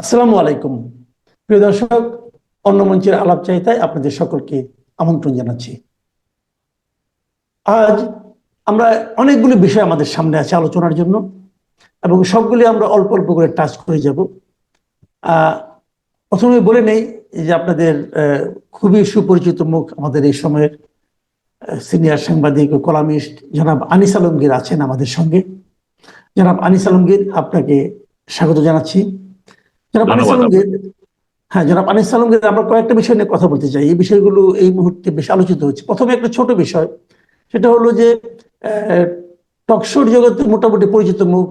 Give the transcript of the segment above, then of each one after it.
আসসালামু আলাইকুম। প্রিয় দর্শক, অন্য মঞ্চের আলাপ চাইতায় আপনাদের সকলকে আমন্ত্রণ জানাচ্ছি। আজ আমরা অনেকগুলি বিষয় আমাদের সামনে আছে আলোচনার জন্য এবং সবগুলি আমরা অল্প অল্প করে টাচ করে যাব। প্রথমে বলে নেই যে আপনাদের খুবই সুপরিচিত মুখ আমাদের এই সময়ের সিনিয়র সাংবাদিক ও কলামিস্ট জনাব আনিস আলমগীর আছেন আমাদের সঙ্গে। জনাব আনিস আলমগীর, আপনাকে স্বাগত জানাচ্ছি। হ্যাঁ জনাব আনিস আলমগীর আমরা কয়েকটা বিষয় নিয়ে কথা বলতে চাই। এই বিষয়গুলো এই মুহূর্তে বেশ আলোচিত হচ্ছে। প্রথমে একটা ছোট বিষয় সেটা হলো যে টকশোর জগতে মোটামুটি পরিচিত মুখ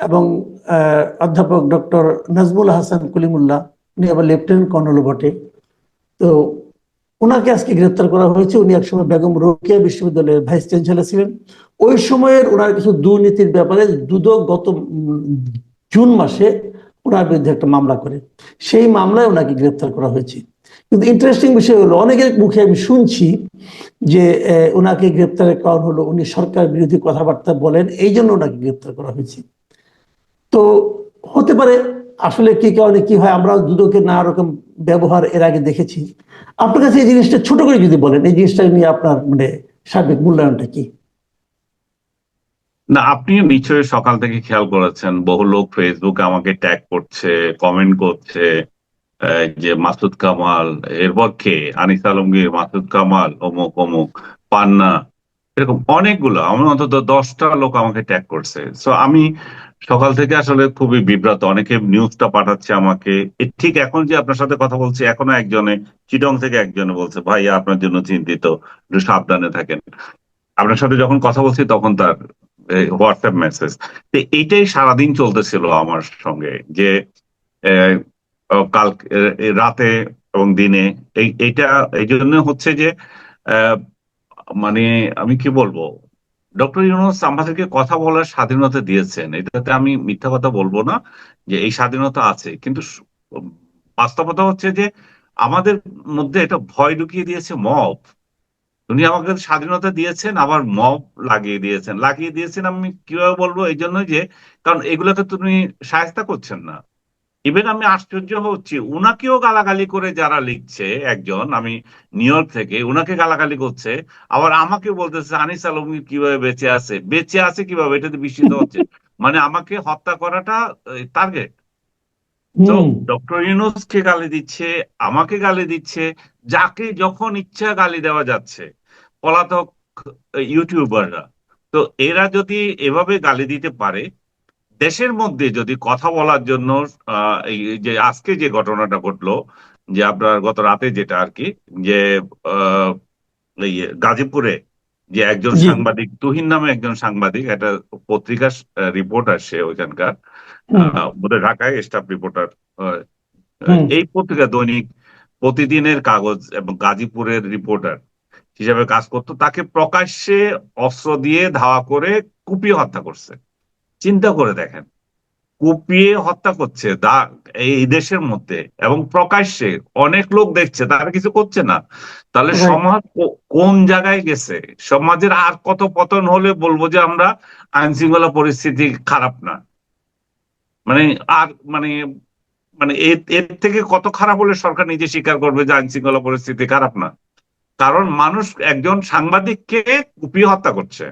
এবং অধ্যাপক ডক্টর নাজমুল হাসান কলিমুল্লাহ উনি আবার লেফটেন্যান্ট কর্নেল বটে। তো ওনাকে আজকে গ্রেপ্তার করা হয়েছে। উনি একসময় বেগম রোকেয়া বিশ্ববিদ্যালয়ের ভাইস চ্যান্সেলর ছিলেন। ওই সময়ের ওনার কিছু দুর্নীতির ব্যাপারে দুদক গত জুন মাসে ওনার বিরুদ্ধে একটা মামলা করে। সেই মামলায় ওনাকে গ্রেপ্তার করা হয়েছে। কিন্তু ইন্টারেস্টিং বিষয় হলো, অনেকের মুখে আমি শুনছি যে ওনাকে গ্রেপ্তারের কারণ হলো উনি সরকার বিরোধী কথাবার্তা বলেন, এই জন্য ওনাকে গ্রেপ্তার করা হয়েছে। তো হতে পারে, আসলে কি কারণে কি হয় আমরা দুদকের নানা রকম ব্যবহার এর আগে দেখেছি। আপনার কাছে এই জিনিসটা ছোট করে যদি বলেন, এই জিনিসটা নিয়ে আপনার মানে সার্বিক মূল্যায়নটা কি? না, আপনিও নিশ্চয়ই সকাল থেকে খেয়াল করেছেন। বহু লোক ফেসবুকে আমাকে ট্যাগ করছে কমেন্ট করছে যে মাসুদ কামাল, এরপর কে? আনিস আলমগীর, মাসুদ কামাল, অমুক অমুক, পান্না, এরকম অনেকগুলো। আমার অন্তত দশটা লোক আমাকে ট্যাগ করছে। সো আমি সকাল থেকে আসলে খুবই বিব্রত। অনেকে নিউজটা পাঠাচ্ছে আমাকে। ঠিক এখন যে আপনার সাথে কথা বলছি, এখনও একজনে, চিটং থেকে একজনে বলছে, ভাই, আপনার জন্য চিন্তিত, একটু সাবধানে থাকেন। আপনার সাথে যখন কথা বলছি, তখন তার হোয়াটসঅ্যাপ মেসেজ তো এইটাই সারাদিন চলতেছিল আমার সঙ্গে যে কাল রাতে এবং দিনে। এই, এইটা, এই জন্য হচ্ছে যে মানে আমি কি বলব? ডক্টর ইউনুস আমাদেরকে কথা বলার স্বাধীনতা দিয়েছেন। এটাতে আমি মিথ্যা কথা বলব না যে এই স্বাধীনতা আছে। কিন্তু বাস্তবতা হচ্ছে যে আমাদের মধ্যে এটা ভয় ঢুকিয়ে দিয়েছে মব। উনি আমাকে স্বাধীনতা দিয়েছেন, আবার মব লাগিয়ে দিয়েছেন। লাগিয়ে দিয়েছেন আমি কীভাবে বলব? এই জন্য যে, কারণ এগুলোকে তুমি সাহায্য করছেন না। ইভেন আমি আশ্চর্য হচ্ছি, উনাকেও গালাগালি করে যারা লিখছে একজন, আমি নিউ ইয়র্ক থেকে, উনাকে গালাগালি করছে, আবার আমাকে বলতেছে, আনিস আলমগীর কীভাবে বেঁচে আছে? বেঁচে আছে কীভাবে? এটাতে বিস্মিত হচ্ছে। মানে আমাকে হত্যা করাটা টার্গেট তো ডক্টর ইউনুসকে গালি দিচ্ছে আমাকে গালি দিচ্ছে যাকে যখন ইচ্ছা গালি দেওয়া যাচ্ছে পলাতক ইউটিউবাররা। তো এরা যদি এভাবে গালি দিতে পারে দেশের মধ্যে যদি কথা বলার জন্য যে আজকে যে ঘটনাটা ঘটলো যে আপনার গত রাতে যেটা আর কি যে আহ, গাজীপুরে যে একজন সাংবাদিক তুহিন নামে একজন সাংবাদিক একটা পত্রিকার রিপোর্টার সে ওইখানকার বোধহয় ঢাকায় স্টাফ রিপোর্টার। এই পত্রিকা দৈনিক প্রতিদিনের কাগজ এবং গাজীপুরের রিপোর্টার হিসাবে কাজ করতো তাকে প্রকাশ্যে অস্ত্র দিয়ে ধাওয়া করে কুপিয়ে হত্যা করছে। চিন্তা করে দেখেন কুপিয়ে হত্যা করছে দা এই দেশের মধ্যে এবং প্রকাশ্যে অনেক লোক দেখছে তারা কিছু করছে না। তাহলে সমাজ কোন জায়গায় গেছে? সমাজের আর কত পতন হলে বলব যে আমরা আইন শৃঙ্খলা পরিস্থিতি খারাপ না। মানে আর মানে মানে এর থেকে কত খারাপ হলে সরকার নিজে স্বীকার করবে যে আইন শৃঙ্খলা পরিস্থিতি খারাপ না? কারণ মানুষ একজন সাংবাদিককে কুপিয়ে হত্যা করছে।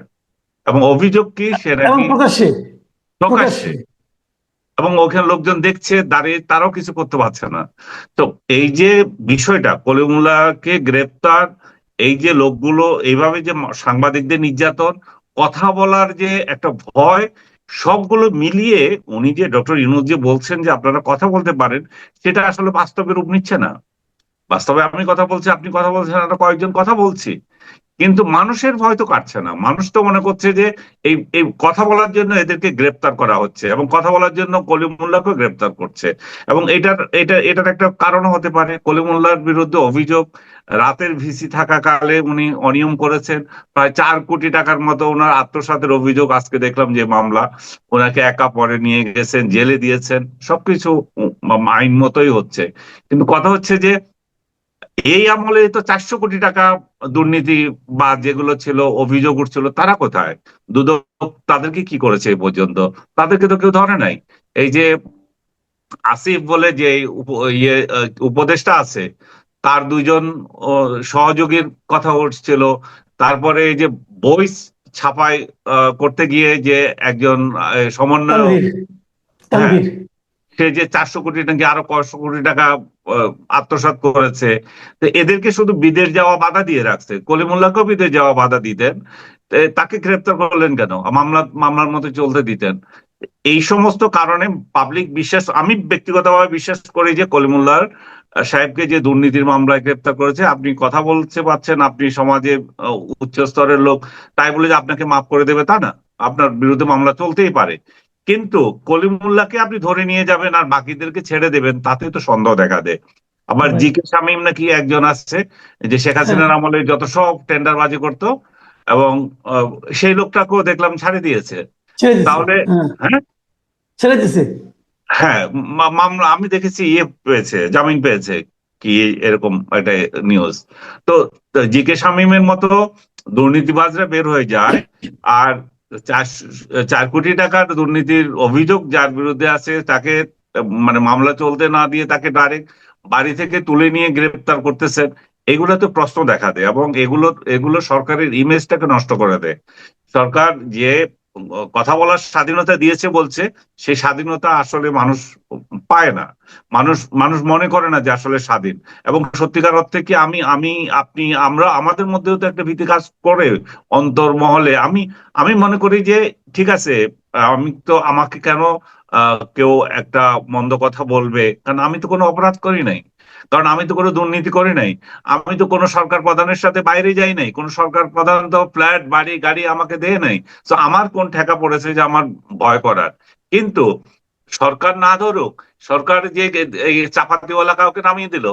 এবং অভিযোগ কি প্রকাশ্যে। এবং ওখানে লোকজন দেখছে দাঁড়িয়ে তারাও কিছু করতে পারছে না। তো এই যে বিষয়টা কলিমুল্লাহকে গ্রেপ্তার এই যে লোকগুলো এইভাবে যে সাংবাদিকদের নির্যাতন কথা বলার যে একটা ভয় সবগুলো মিলিয়ে উনি যে ডক্টর ইউনুস যে বলছেন যে আপনারা কথা বলতে পারেন, সেটা আসলে বাস্তবে রূপ নিচ্ছে না। বাস্তবে আমি কথা বলছি, আপনি কথা বলছেন, আমরা কয়েকজন কথা বলছি। কিন্তু মানুষের ভয় তো কাটছে না। মানুষ তো মনে করছে যে এই এই কথা বলার জন্য এদেরকে গ্রেপ্তার করা হচ্ছে এবং কথা বলার জন্য কলিমুল্লাহকে গ্রেপ্তার করছে। এবং এটার, এটা, এটার একটা কারণ হতে পারে। কলিমুল্লাহর বিরুদ্ধে অভিযোগ রাতের ভিসি থাকাকালে উনি অনিয়ম করেছেন। প্রায় চার কোটি টাকার মতো ওনার আত্মসাতের অভিযোগ আজকে দেখলাম যে মামলা। ওনাকে একা পরে নিয়ে গেছেন, জেলে দিয়েছেন, সবকিছু আইন মতোই হচ্ছে। কিন্তু কথা হচ্ছে যে এই আমলে তো চারশো কোটি টাকা দুর্নীতি বা যেগুলো ছিল, অভিযোগ উঠছিল, তারা কোথায়? দুদক তাদেরকে কি করেছে এই পর্যন্ত? তাদেরকে তো কেউ ধরে নাই। এই যে আসিফ বলে যে ইয়ে উপদেষ্টা আছে তার দুজন সহযোগীর কথা উঠছিল। তারপরে এই যে বই ছাপাই আহ, করতে গিয়ে যে একজন সমন্বয় তানভীর সে যে চারশো কোটি নাকি আরও কয়শো কোটি টাকা আহ, আত্মসাৎ করেছে। তো এদেরকে শুধু বিদেশ যাওয়া বাধা দিয়ে রাখছে। কলিমুল্লাহকেও বিদেশ যাওয়া বাধা দিতেন। তাকে গ্রেপ্তার করলেন কেন? মামলা মামলার মতো চলতে দিতেন। এই সমস্ত কারণে পাবলিক বিশ্বাস আমি ব্যক্তিগতভাবে বিশ্বাস করি যে কলিমুল্লাহর সাহেবকে যে দুর্নীতির মামলায় গ্রেপ্তার করেছে আপনি কথা বলতে পারছেন আপনি সমাজে উচ্চ স্তরের লোক তাই বলে যে আপনাকে মাফ করে দেবে তা না। আপনার বিরুদ্ধে মামলা চলতেই পারে। কিন্তু কলিমুল্লাহকে আপনি ধরে নিয়ে যাবেন আর বাকিদেরকে ছেড়ে দেবেন তাতে তো সন্দেহ দেখা দেয়। আবার জি কে শামীম নাকি একজন আসছে যে শেখ হাসিনার আমলে যত সব টেন্ডার টেন্ডারবাজি করতো এবং সেই লোকটাকেও দেখলাম ছাড়ে দিয়েছে। তাহলে হ্যাঁ। হ্যাঁ? ছেড়ে দিছে হ্যাঁ মামলা, আমি দেখেছি ইয়ে পেয়েছে, জামিন পেয়েছে, কি এরকম একটা নিউজ তো জি কে শামীমের মতো দুর্নীতিবাজরা বের হয়ে যায়, আর চার কোটি টাকার দুর্নীতির অভিযোগ যার বিরুদ্ধে আছে, তাকে মানে মামলা চলতে না দিয়ে তাকে ডাইরেক্ট বাড়ি থেকে তুলে নিয়ে গ্রেপ্তার করতেছেন এগুলো তো প্রশ্ন দেখা দেয়, এবং এগুলো এগুলো সরকারের ইমেজটাকে নষ্ট করে দেয়। সরকার যে কথা বলার স্বাধীনতা দিয়েছে বলছে সেই স্বাধীনতা আসলে মানুষ পায় না। মানুষ মানুষ মনে করে না যে আসলে স্বাধীন। এবং সত্যিকার অর্থে কি আমি আমি, আপনি, আমরা, আমাদের মধ্যেও তো একটা ভীতি কাজ করে অন্তর্মহলে। আমি আমি মনে করি যে ঠিক আছে, আমি তো আমাকে কেন কেউ একটা মন্দ কথা বলবে? কারণ আমি তো কোনো অপরাধ করি নাই। কারণ আমি তো কোনো দুর্নীতি করি নাই। আমি তো কোনো সরকার প্রধানের সাথে বাইরে যাই নাই। কোনো সরকার প্রধান তো ফ্ল্যাট, বাড়ি, গাড়ি আমাকে দেয় নাই। তো আমার কোন ঠেকা পড়েছে যে আমার ভয় করার? কিন্তু সরকার না ধরুক সরকার যে চাপাতিওয়ালা কাউকে নামিয়ে দিল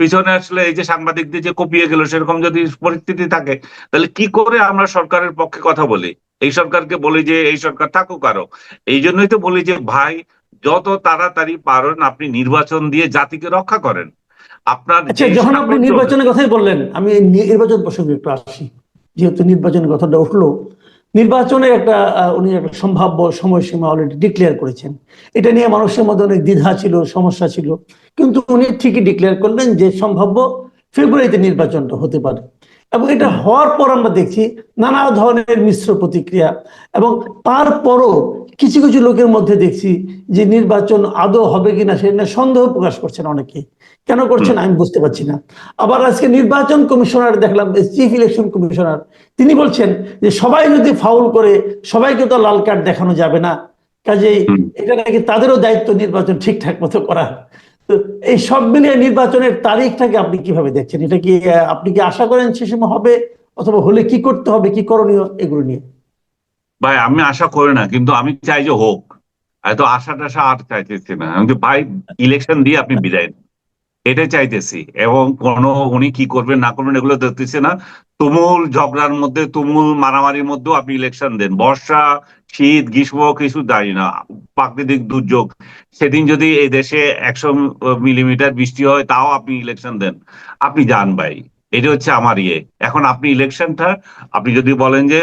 পিছনে আসলে এই যে সাংবাদিকদের যে কপিয়ে গেল সেরকম যদি পরিস্থিতি থাকে তাহলে কি করে আমরা সরকারের পক্ষে কথা বলি? এই সরকারকে বলি যে এই সরকার থাকুক আরও। এই জন্যই তো বলি যে ভাই যত তাড়াতাড়ি পারেন আপনি নির্বাচন দিয়ে জাতিকে রক্ষা করেন। আপনার আচ্ছা যখন আপনি নির্বাচনের কথাই বললেন আমি নির্বাচন প্রসঙ্গে একটু আসি। যেহেতু নির্বাচনের কথাটা উঠল নির্বাচনে একটা উনি একটা সম্ভাব্য সময়সীমা অলরেডি ডিক্লেয়ার করেছেন। এটা নিয়ে মানুষের মধ্যে অনেক দ্বিধা ছিল, সমস্যা ছিল। কিন্তু উনি ঠিকই ডিক্লেয়ার করলেন যে সম্ভাব্য ফেব্রুয়ারিতে নির্বাচনটা হতে পারে। এবং এটা হওয়ার পর আমরা দেখছি নানা ধরনের মিশ্র প্রতিক্রিয়া এবং তারপরও কিছু কিছু লোকের মধ্যে দেখছি যে নির্বাচন আদৌ হবে কিনা সে নিয়ে সন্দেহ প্রকাশ করছেন অনেকে। কেন করছেন আমি বুঝতে পারছি না। আবার আজকে নির্বাচন কমিশনার দেখলাম চিফ ইলেকশন কমিশনার তিনি বলছেন যে সবাই যদি ফাউল করে সবাইকে তো লাল কার্ড দেখানো যাবে না। কাজেই এটা নাকি তাদেরও দায়িত্ব নির্বাচন ঠিকঠাক মতো করা। এই সব মিলিয়ে নির্বাচনের তারিখটাকে আপনি কীভাবে দেখছেন? এটা কি আপনি কি আশা করেন সে সময় হবে? অথবা হলে কি করতে হবে, কি করণীয় এগুলো নিয়ে? ভাই, আমি আশা করি না, কিন্তু আমি চাই যে হোক। হয়তো আশা টাশা আর চাইতেছি না। আমি ভাই ইলেকশন দিয়ে আপনি বিদায়। এটাই চাইতেছি। এবং কোন উনি কি করবেন, না করবেন, এগুলো দেখতেছি না। তুমুল ঝগড়ার মধ্যে, তুমুল মারামারির মধ্যেও আপনি ইলেকশন দেন। বর্ষা শীত, গ্রীষ্ম কিছু দাঁড়ি না, প্রাকৃতিক দুর্যোগ। সেদিন যদি এই দেশে একশো মিলিমিটার বৃষ্টি হয়, তাও আপনি ইলেকশন দেন। আপনি যান ভাই, এটা হচ্ছে আমার ইয়ে। এখন আপনি ইলেকশনটা আপনি যদি বলেন যে,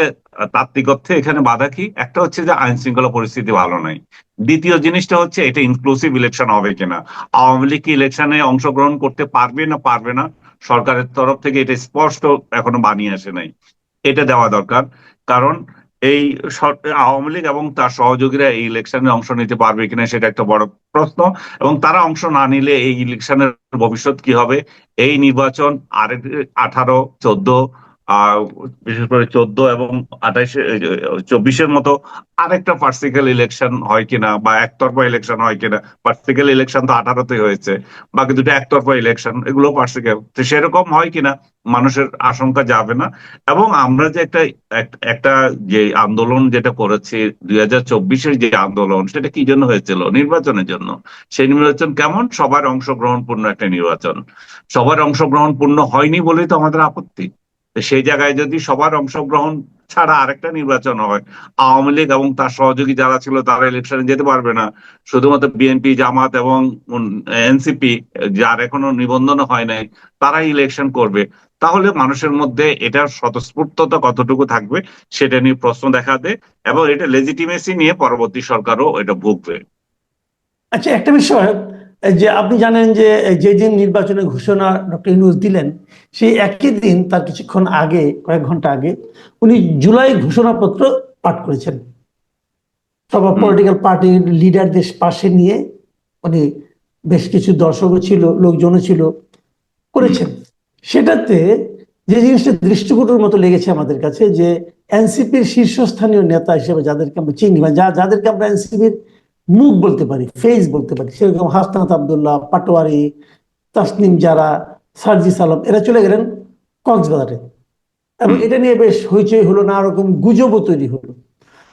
তাত্ত্বিক অর্থে এখানে বাধা কি? একটা হচ্ছে যে আইন শৃঙ্খলা পরিস্থিতি ভালো নাই। দ্বিতীয় জিনিসটা হচ্ছে, এটা ইনক্লুসিভ ইলেকশন হবে কিনা? আওয়ামী লীগ কি ইলেকশনে অংশগ্রহণ করতে পারবে না পারবে না? সরকারের তরফ থেকে এটা স্পষ্ট এখনও বানিয়ে আসে নাই। এটা দেওয়া দরকার। কারণ এই আওয়ামী লীগ এবং তার সহযোগীরা এই ইলেকশনে অংশ নিতে পারবে কিনা সেটা একটা বড় প্রশ্ন এবং তারা অংশ না নিলে এই ইলেকশনের ভবিষ্যৎ কি হবে? এই নির্বাচন আরেক, আঠারো, চোদ্দ আহ বিশেষ করে চোদ্দ এবং আঠাইশে চব্বিশের মতো আরেকটা পার্সিক্যাল ইলেকশন হয় কিনা বা একতরফা ইলেকশন হয় কিনা পার্সিক্যাল ইলেকশন তো আঠারোতে হয়েছে, বাকি দুটো একতরফা ইলেকশন এগুলো পার্সিক্যাল তো সেরকম হয় কিনা মানুষের আশঙ্কা যাবে না। এবং আমরা যে একটা, এক- একটা যে আন্দোলন যেটা করেছি দুই হাজার চব্বিশের যে আন্দোলন, সেটা কি জন্য হয়েছিল? নির্বাচনের জন্য। সেই নির্বাচন কেমন? সবার অংশগ্রহণপূর্ণ একটা নির্বাচন। সবার অংশগ্রহণপূর্ণ হয়নি বলেই তো আমাদের আপত্তি। সেই জায়গায় যদি সবার অংশগ্রহণ ছাড়া আরেকটা নির্বাচন হয়, আওয়ামী লীগ এবং তার সহযোগী যারা ছিল তারা ইলেকশনে যেতে পারবে না। শুধুমাত্র বিএনপি জামাত এবং এনসিপি যার এখনও নিবন্ধন হয় নাই, তারাই ইলেকশন করবে। তাহলে মানুষের মধ্যে এটার স্বতঃস্ফূর্ততা কতটুকু থাকবে সেটা নিয়ে প্রশ্ন দেখা দেয় এবং এটা লেজিটিমেসি নিয়ে পরবর্তী সরকারও এটা ভুগবে। আচ্ছা একটা বিষয় যে আপনি জানেন যে যেদিন নির্বাচনের ঘোষণা ডক্টর ইউনুস দিলেন, সেই একই দিন তার কিছুক্ষণ আগে, কয়েক ঘণ্টা আগে, উনি জুলাই ঘোষণাপত্র পাঠ করেছেন। সব পলিটিক্যাল পার্টির লিডারদের পাশে নিয়ে উনি বেশ কিছু দর্শকও ছিল, লোকজনও ছিল, করেছেন। সেটাতে যে জিনিসটা দৃষ্টিকটুর মতো লেগেছে আমাদের কাছে, যে এনসিপির শীর্ষস্থানীয় নেতা হিসেবে যাদেরকে আমরা চিনি বা যাদেরকে আমরা এনসিপির মুখ বলতে পারি ফেস বলতে পারি। সেরকম হাসনাত আবদুল্লাহ, পাটোয়ারি, তাসনিম যারা সার্জিস আলম এরা চলে গেলেন কক্সবাজারে। এবং এটা নিয়ে বেশ হইচই হলো না রকম গুজবও তৈরি হলো।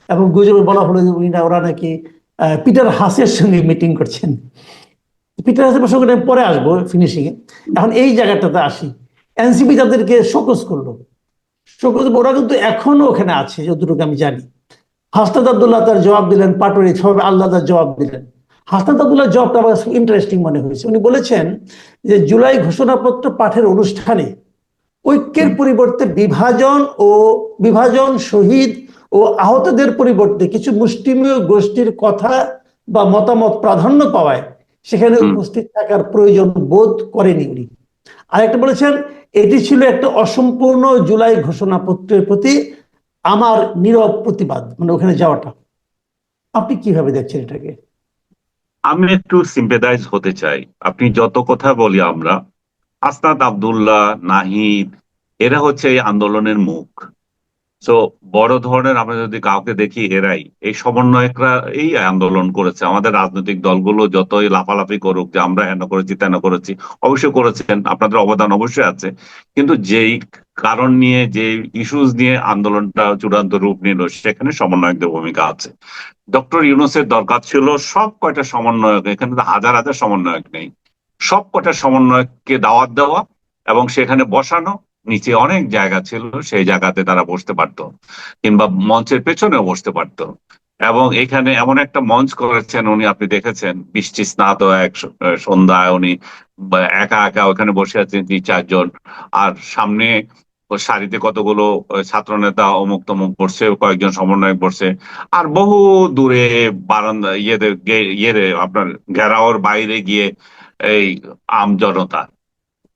এবং গুজবে বলা হলো যে উনি না, ওরা নাকি পিটার হাসের সঙ্গে মিটিং করছেন। পিটার হাসের প্রসঙ্গে আমি পরে আসব ফিনিশিং এ এখন এই জায়গাটাতে আসি। এনসিপি তাদেরকে শোকস করল। শোকস ওরা কিন্তু এখনও ওখানে আছে, যতটুকু আমি জানি। হাসনাত আবদুল্লাহ তার জবাব দিলেন পাটোয়ারি সবাই আল্লাহ তার জবাব দিলেন। হাসনাত আবদুল্লাহ জবাবটা আমার ইন্টারেস্টিং মনে হয়েছে। উনি বলেছেন যে জুলাই ঘোষণাপত্র পাঠের অনুষ্ঠানে ঐক্যের পরিবর্তে বিভাজন ও বিভাজন শহীদ ও আহতদের পরিবর্তে কিছু মুষ্টিমেয় গোষ্ঠীর কথা বা মতামত প্রাধান্য পাওয়ায় সেখানে উপস্থিত থাকার প্রয়োজন বোধ করেনি উনি। আরেকটা বলেছেন এটি ছিল একটা অসম্পূর্ণ জুলাই ঘোষণাপত্রের প্রতি আমার নীরব প্রতিবাদ মানে ওখানে যাওয়াটা। আপনি কীভাবে দেখছেন এটাকে? আমি একটু সিম্পেদাইজ হতে চাই। আপনি যত কথা বলি আমরা আসনাদ আবদুল্লাহ, নাহিদ, এরা হচ্ছে এই আন্দোলনের মুখ। তো বড় ধরনের আমরা যদি কাউকে দেখি, এরাই। এই সমন্বয়করা এই আন্দোলন করেছে। আমাদের রাজনৈতিক দলগুলো যতই লাফালাফি করুক, যে আমরা হেন করেছি, তেন করেছি, অবশ্যই করেছেন। আপনাদের অবদান অবশ্যই আছে। কিন্তু যেই কারণ নিয়ে যে ইস্যুস নিয়ে আন্দোলনটা চূড়ান্ত রূপ নিল, সেখানে সমন্বয়কদের ভূমিকা আছে। ডক্টর ইউনুসের দরকার ছিল সব কয়টা সমন্বয়ক, এখানে তো হাজার হাজার সমন্বয়ক নেই। সব কয়টা সমন্বয়ককে দাওয়াত দেওয়া এবং সেখানে বসানো নিচে অনেক জায়গা ছিল সেই জায়গাতে তারা বসতে পারতো কিংবা মঞ্চের পেছনেও বসতে পারতো। এবং এখানে এমন একটা মঞ্চ করেছেন উনি আপনি দেখেছেন বৃষ্টি স্নাত এক সন্ধ্যায় উনি একা একা ওখানে বসে আছেন তিন চারজন। আর সামনে সারিতে কতগুলো আহ, ছাত্রনেতা অমুক তমুক বসছে কয়েকজন সমন্বয়ক বসছে। আর বহু দূরে বারান্দা গে- ইয়েরে আপনার ঘেরাওর বাইরে গিয়ে এই আম জনতা।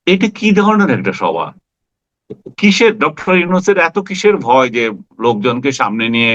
এটা কি ধরনের একটা সভা? কিসের ডক্টর ইউনুসের এত কিসের ভয় যে লোকজনকে সামনে নিয়ে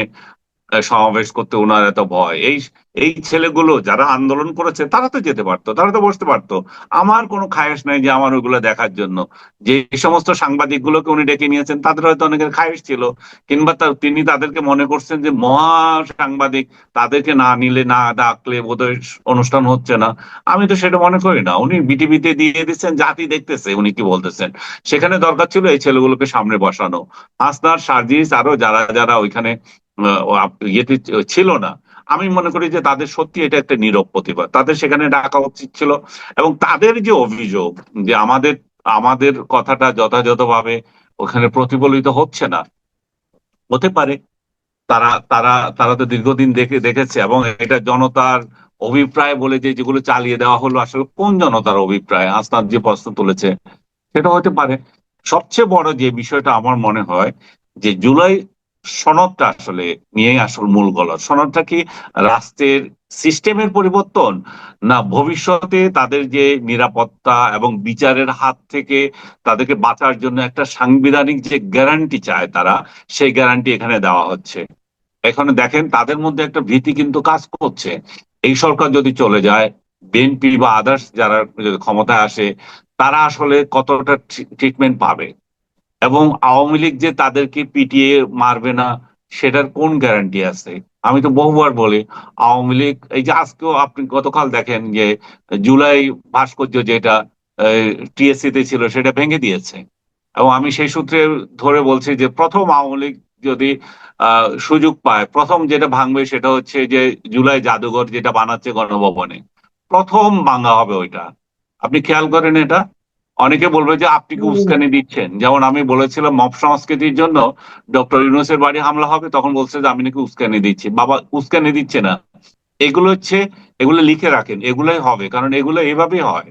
সমাবেশ করতে ওনার এত ভয়। এই এই ছেলেগুলো যারা আন্দোলন করেছে, তারা তো যেতে পারতো, তারা তো বসতে পারতো। আমার কোনো খায়েশ নাই যে আমার ওইগুলো দেখার জন্য। যে সমস্ত সাংবাদিক গুলোকে উনি ডেকে নিয়েছেন, তাদের হয়তো অনেকের খায়েশ ছিল, কিংবা তিনি তাদেরকে মনে করছেন যে মহা সাংবাদিক তাদেরকে না নিলে, না ডাকলে বোধহয় অনুষ্ঠান হচ্ছে না। আমি তো সেটা মনে করি না। উনি বিটিভিতে দিয়ে দিচ্ছেন, জাতি দেখতেছে, উনি কি বলতেছেন। সেখানে দরকার ছিল এই ছেলেগুলোকে সামনে বসানো। আসনার সার্জিস, আরও যারা যারা ওইখানে ইয়েতে ছিল না। আমি মনে করি যে তাদের সত্যি এটা একটা নীরব প্রতিবাদ। তাদের সেখানে ডাকা উচিত ছিল এবং তাদের যে অভিযোগ যে আমাদের আমাদের কথাটা যথাযথভাবে ওখানে প্রতিফলিত হচ্ছে না, হতে পারে। তারা তারা তারা তো দীর্ঘদিন দেখে, দেখেছে এবং এটা জনতার অভিপ্রায় বলে যে যেগুলো চালিয়ে দেওয়া হলো, আসলে কোন জনতার অভিপ্রায়? আসনাদ যে প্রশ্ন তুলেছে, সেটা হতে পারে। সবচেয়ে বড় যে বিষয়টা আমার মনে হয় যে জুলাই সনদটা আসলে নিয়েই আসল মূল গলদ। সনদটা কি রাষ্ট্রের সিস্টেমের পরিবর্তন, না ভবিষ্যতে তাদের যে নিরাপত্তা এবং বিচারের হাত থেকে তাদেরকে বাঁচার জন্য একটা সাংবিধানিক যে গ্যারান্টি চায় তারা, সেই গ্যারান্টি এখানে দেওয়া হচ্ছে। এখানে দেখেন, তাদের মধ্যে একটা ভীতি কিন্তু কাজ করছে। এই সরকার যদি চলে যায় বিএনপি বা আদার্স যারা ক্ষমতায় আসে, তারা আসলে কতটা ট্রিটমেন্ট পাবে? এবং আওয়ামী লীগ যে তাদেরকে পিটিয়ে মারবে না, সেটার কোন গ্যারান্টি আছে? আমি তো বহুবার বলি, আওয়ামী লীগ, এই যে আজকেও আপনি গতকাল দেখেন যে জুলাই ভাস্কর্য যেটা টিএসসি তে ছিল, সেটা ভেঙে দিয়েছে। এবং আমি সেই সূত্রে ধরে বলছি যে প্রথম আওয়ামী লীগ যদি সুযোগ পায়, প্রথম যেটা ভাঙবে সেটা হচ্ছে যে জুলাই জাদুঘর যেটা বানাচ্ছে গণভবনে। প্রথম ভাঙা হবে ওইটা। আপনি খেয়াল করেন এটা? অনেকে বলবে যে আপনি কি উস্কানি দিচ্ছেন? যেমন আমি বলেছিলাম মপ সংস্কৃতির জন্য ডক্টর ইউনুসের বাড়ি হামলা হবে তখন বলছে যে আমি নাকি উস্কানি দিচ্ছি। বাবা উস্কানি দিচ্ছে না। এগুলো হচ্ছে এগুলো লিখে রাখেন এগুলোই হবে কারণ এগুলো এভাবেই হয়।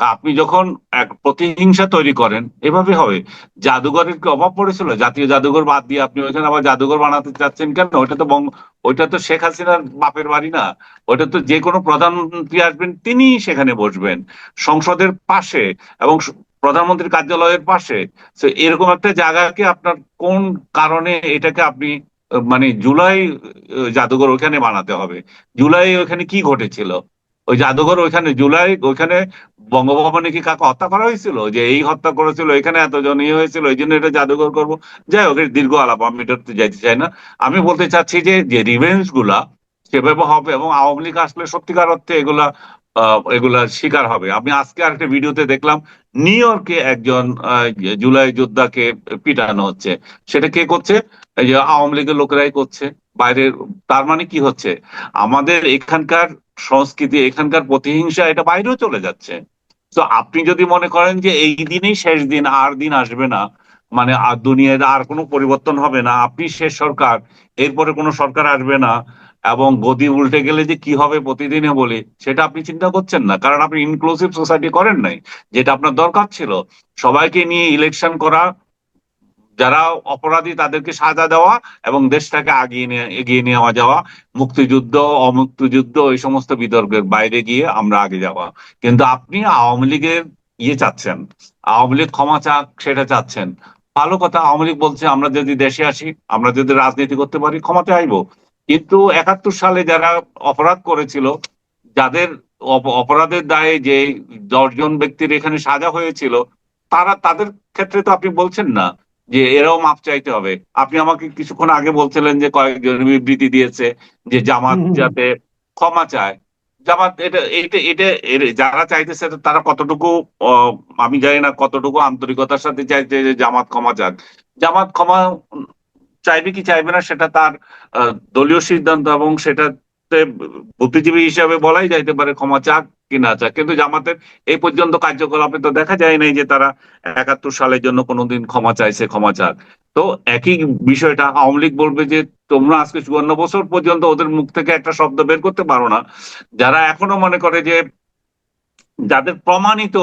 আপনি যখন এক প্রতিহিংসা তৈরি করেন, এভাবে হবে। জাদুঘরের কি অভাব পড়েছিল? জাতীয় জাদুঘর বাদ দিয়ে আপনি ওইখানে আবার জাদুঘর বানাতে চাচ্ছেন কেন? ওইটা তো বঙ্গ ওইটা তো শেখ হাসিনার বাপের বাড়ি না। ওইটা তো যে কোনো প্রধানমন্ত্রী আসবেন তিনি সেখানে বসবেন। সংসদের পাশে এবং প্রধানমন্ত্রীর কার্যালয়ের পাশে। তো এরকম একটা জায়গাকে আপনার কোন কারণে এটাকে আপনি মানে জুলাই জাদুঘর ওখানে বানাতে হবে? জুলাই ওখানে কি ঘটেছিল? ওই জাদুঘর ওইখানে, জুলাই, ওইখানে বঙ্গভবনে কি কাকে হত্যা করা হয়েছিল? যে এই হত্যা করেছিল, এখানে এতজন ইয়ে হয়েছিল, এই জন্য এটা জাদুঘর করব। যাই হোক দীর্ঘ আলাপ, আমি এটা যাইতে চাই না। আমি বলতে চাচ্ছি যে যে রিভেঞ্জগুলা সেভাবে হবে এবং আওয়ামী লীগ আসলে সত্যিকার অর্থে এগুলা আহ, এগুলার শিকার হবে। আমি আজকে আরেকটা ভিডিওতে দেখলাম নিউ ইয়র্কে একজন জুলাই যোদ্ধাকে পিটানো হচ্ছে। সেটা কে করছে? আওয়ামী লীগের লোকেরাই করছে। বাইরের তার মানে কি হচ্ছে? আমাদের এখানকার সংস্কৃতি এখানকার প্রতিহিংসা এটা বাইরেও চলে যাচ্ছে। তো আপনি যদি মনে করেন যে এই দিনেই শেষ দিন আর দিন আসবে না মানে আর দুনিয়ার আর কোনো পরিবর্তন হবে না আপনি শেষ সরকার এরপরে কোনো সরকার আসবে না এবং গদি উল্টে গেলে যে কি হবে প্রতিদিনে বলি, সেটা আপনি চিন্তা করছেন না, কারণ আপনি ইনক্লুসিভ সোসাইটি করেন নাই, যেটা আপনার দরকার ছিল। সবাইকে নিয়ে ইলেকশন করা, যারা অপরাধী তাদেরকে সাজা দেওয়া এবং দেশটাকে আগিয়ে নিয়ে, এগিয়ে নেওয়া যাওয়া, মুক্তিযুদ্ধ, অমুক্তিযুদ্ধ, এই সমস্ত বিতর্কের বাইরে গিয়ে আমরা আগে যাওয়া। কিন্তু আপনি আওয়ামী লীগের ইয়ে চাচ্ছেন, আওয়ামী লীগ ক্ষমা চাক, সেটা চাচ্ছেন। ভালো কথা, আওয়ামী লীগ বলছে, আমরা যদি দেশে আসি, আমরা যদি রাজনীতি করতে পারি ক্ষমাতে আইবো। কিন্তু একাত্তর সালে যারা অপরাধ করেছিল যাদের অপরাধের দায়ে যে দশজন ব্যক্তির এখানে সাজা হয়েছিল তারা তাদের ক্ষেত্রে তো আপনি বলছেন না যে এরাও মাপ চাইতে হবে। আপনি আমাকে কিছুক্ষণ আগে বলছিলেন যে কয়েকজন বিবৃতি দিয়েছে যে জামাত। যাতে ক্ষমা চায়। জামাত এটা এটা এটা যারা চাইতেছে তারা কতটুকু আহ, আমি জানি না কতটুকু আন্তরিকতার সাথে চাইছে যে জামাত ক্ষমা চাক। জামাত ক্ষমা চাইবে কি চাইবে না সেটা তার দলীয় সিদ্ধান্ত এবং সেটাতে বুদ্ধিজীবী হিসাবে বলাই যাইতে পারে ক্ষমা চাক কি না চাক। কিন্তু জামাতের এই পর্যন্ত কার্যকলাপে তো দেখা যায় নাই যে তারা একাত্তর সালের জন্য কোনোদিন ক্ষমা চাইছে ক্ষমা চাক। তো একই বিষয়টা আওয়ামী লীগ বলবে যে, তোমরা আজকে চুয়ান্ন বছর পর্যন্ত ওদের মুখ থেকে একটা শব্দ বের করতে পারো না। যারা এখনও মনে করে যে যাদের প্রমাণিত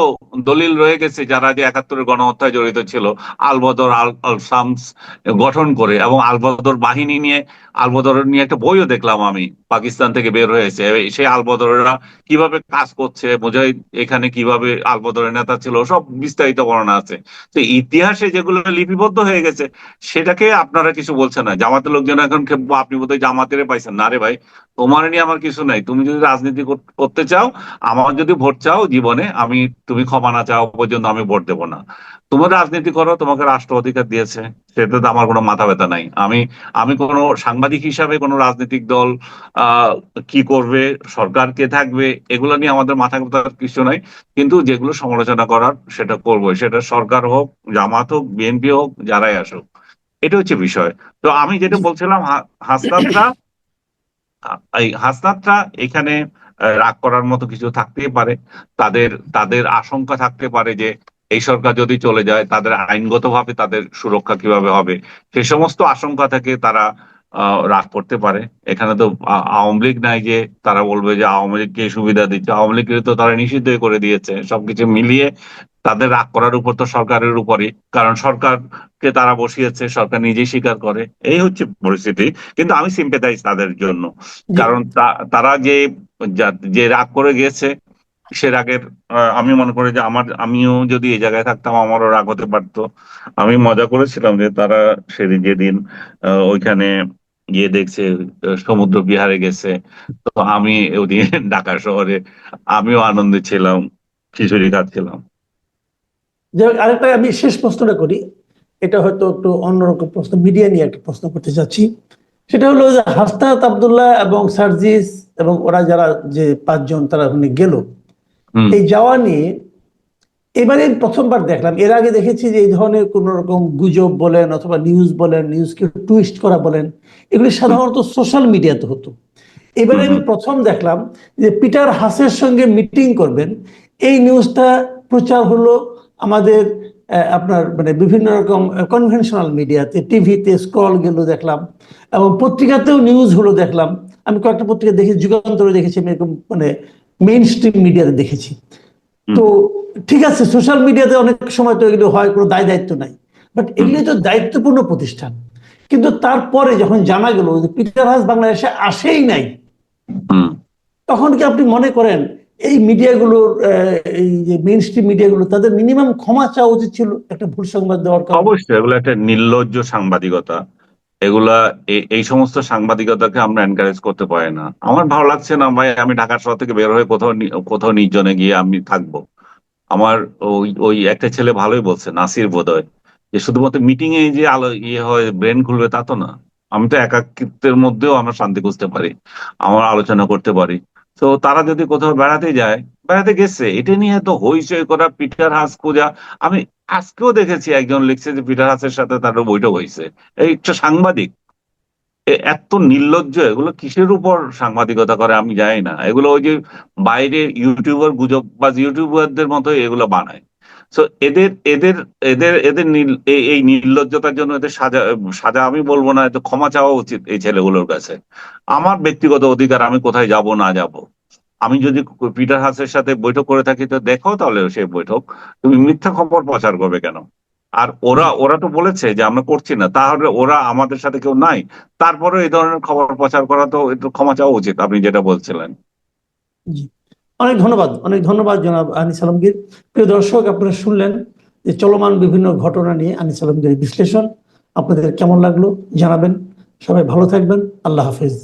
দলিল রয়ে গেছে, যারা যে একাত্তরের গণহত্যায় জড়িত ছিল, আলবদর আল আল শামস গঠন করে এবং আলবদর বাহিনী নিয়ে আলবদর নিয়ে একটা বইও দেখলাম আমি, পাকিস্তান থেকে বের হয়েছে সেই আলবদরেরা কীভাবে কাজ করছে, মুজাহিদ এখানে কীভাবে আলবদরের নেতা ছিল, সব বিস্তারিত বর্ণনা আছে। তো ইতিহাসে যেগুলো লিপিবদ্ধ হয়ে গেছে, সেটাকে আপনারা কিছু বলছেন না। জামাতের লোকজন এখন আপনি বোধহয় জামাতের পাইছেন। না রে ভাই, তোমার নিয়ে আমার কিছু নাই। তুমি যদি রাজনীতি করতে চাও, আমার যদি ভোট চাও জীবনে আমি, তুমি ক্ষমা না চাও পর্যন্ত আমি ভোট দেবো না। তুমি রাজনীতি করো, তোমাকে রাষ্ট্র অধিকার দিয়েছে, সেটাতে আমার কোনো মাথা ব্যথা নাই। আমি আমি কোনো সাংবাদিক হিসাবে কোনো রাজনৈতিক দল কি করবে, সরকার কে থাকবে, এগুলো নিয়ে আমাদের মাথা ব্যথার কিছু নাই। কিন্তু যেগুলো সমালোচনা করার, সেটা করব সেটা সরকার হোক, জামাত হোক, বিএনপি হোক, যারাই আসুক। এটা হচ্ছে বিষয়। তো আমি যেটা বলছিলাম হাসনাতরা, এই হাসনাতরা এখানে রাগ করার মতো কিছু থাকতেই পারে। তাদের তাদের আশঙ্কা থাকতে পারে যে এই সরকার যদি চলে যায়, তাদের আইনগতভাবে তাদের সুরক্ষা কীভাবে হবে? সে সমস্ত আশঙ্কা থেকে তারা রাগ করতে পারে। এখানে তো আওয়ামী লীগ নাই যে তারা বলবে যে আওয়ামী লীগকে সুবিধা দিচ্ছে। আওয়ামী লীগকে তো তারা নিষিদ্ধ করে দিয়েছে। সবকিছু মিলিয়ে তাদের রাগ করার উপর তো সরকারের উপরই কারণ সরকারকে তারা বসিয়েছে সরকার নিজেই স্বীকার করে। এই হচ্ছে পরিস্থিতি কিন্তু আমি সিম্পেথাইজ তাদের জন্য। কারণ তারা যে যা- রাগ করে গেছে সে রাগের আমি মনে করি যে আমার আমিও যদি এই জায়গায় থাকতাম আমারও রাগ হতে পারতো। আমি মজা করেছিলাম যে তারা সেদিন যেদিন আহ, ওইখানে গিয়ে দেখছে সমুদ্র বিহারে গেছে তো আমি ওদিন ঢাকা শহরে আমিও আনন্দে ছিলাম খিচুড়ি খাচ্ছিলাম। আরেকটা আমি শেষ প্রশ্নটা করি। এটা হয়তো একটু অন্যরকম প্রশ্ন মিডিয়া নিয়ে একটা প্রশ্ন করতে চাচ্ছি। সেটা হলো যে হাসনাত আবদুল্লাহ এবং সার্জিস এবং ওরা যারা যে পাঁচজন তারা ওখানে গেল। এই যাওয়া নিয়ে এবারে প্রথমবার দেখলাম। এর আগে দেখেছি যে এই ধরনের কোন রকম গুজব বলেন অথবা নিউজ বলেন নিউজকে টুইস্ট করা বলেন এগুলি সাধারণত সোশ্যাল মিডিয়াতে হতো। এবারে আমি প্রথম দেখলাম যে পিটার হাসের সঙ্গে মিটিং করবেন। এই নিউজটা প্রচার হলো আমাদের আপনার মানে বিভিন্ন রকম কনভেনশনাল মিডিয়াতে টিভিতে স্ক্রল গেল দেখলাম এবং পত্রিকাতেও নিউজ হলো দেখলাম। আমি কয়েকটা পত্রিকা দেখেছি যুগান্তরে দেখেছি আমি এরকম মানে মেইন স্ট্রিম মিডিয়াতে দেখেছি। তো ঠিক আছে সোশ্যাল মিডিয়াতে অনেক সময় তো এগুলো হয় কোনো দায় দায়িত্ব নাই। বাট এগুলি তো দায়িত্বপূর্ণ প্রতিষ্ঠান। কিন্তু তারপরে যখন জানা গেল যে পিটার হাস বাংলাদেশে আসেই নাই তখন কি আপনি মনে করেন এই মিডিয়াগুলোর এই যে মেইন স্ট্রিম মিডিয়াগুলো, তাদের মিনিমাম ক্ষমা চাওয়া উচিত ছিল একটা ভুল সংবাদ দেওয়ার কারণে। অবশ্যই, এগুলো একটা নির্লজ্জ সাংবাদিকতা। এগুলা এই সমস্ত সাংবাদিকতাকে আমরা এনকারেজ করতে পারি না। আমার ভালো লাগছে না ভাই, আমি ঢাকা শহর থেকে বের হয়ে কোথাও কোথাও নির্জনে গিয়ে আমি থাকব। আমার ওই ওই একটা ছেলে ভালোই বলছে, নাসির বোধহয়, যে শুধুমাত্র মিটিং এ যে আলো ইয়ে হয় ব্রেন খুলবে তা তো না। আমি তো একাকিত্বের মধ্যেও আমরা শান্তি খুঁজতে পারি, আমার আলোচনা করতে পারি। তো তারা যদি কোথাও বেড়াতে যায়, বেড়াতে গেছে, এটা নিয়ে তো হইচই করা, পিটার হাস খোঁজা। আমি আজকেও দেখেছি একজন লিখছে যে পিটার হাসের সাথে তার বৈঠক হয়েছে। এই একটা সাংবাদিক এত নির্লজ্জ, এগুলো কিসের উপর সাংবাদিকতা করে আমি জানি না। এগুলো ওই যে বাইরে ইউটিউবার গুজব বা ইউটিউবারদের মতো এগুলো বানায়। তো এদের এদের এদের এদের এই নির্লজ্জতার জন্য এদের সাজা সাজা আমি বলব না এত ক্ষমা চাওয়া উচিত এই ছেলেগুলোর কাছে। আমার ব্যক্তিগত অধিকার, আমি কোথায় যাব, না যাব? আমি যদি পিটার হাসের সাথে বৈঠক করে থাকি, তো দেখো তাহলে সেই বৈঠক। তুমি মিথ্যা খবর প্রচার করবে কেন? আর ওরা ওরা তো বলেছে যে আমরা করছি না। তাহলে ওরা আমাদের সাথে কেউ নাই। তারপরে এই ধরনের খবর প্রচার করা তো একটু ক্ষমা চাওয়া উচিত, আপনি যেটা বলছিলেন। অনেক ধন্যবাদ অনেক ধন্যবাদ জনাব আনিস আলমগীর। প্রিয় দর্শক, আপনারা শুনলেন যে চলমান বিভিন্ন ঘটনা নিয়ে আনিস আলমগীর বিশ্লেষণ। আপনাদের কেমন লাগল জানাবেন। সবাই ভালো থাকবেন। আল্লাহ হাফেজ।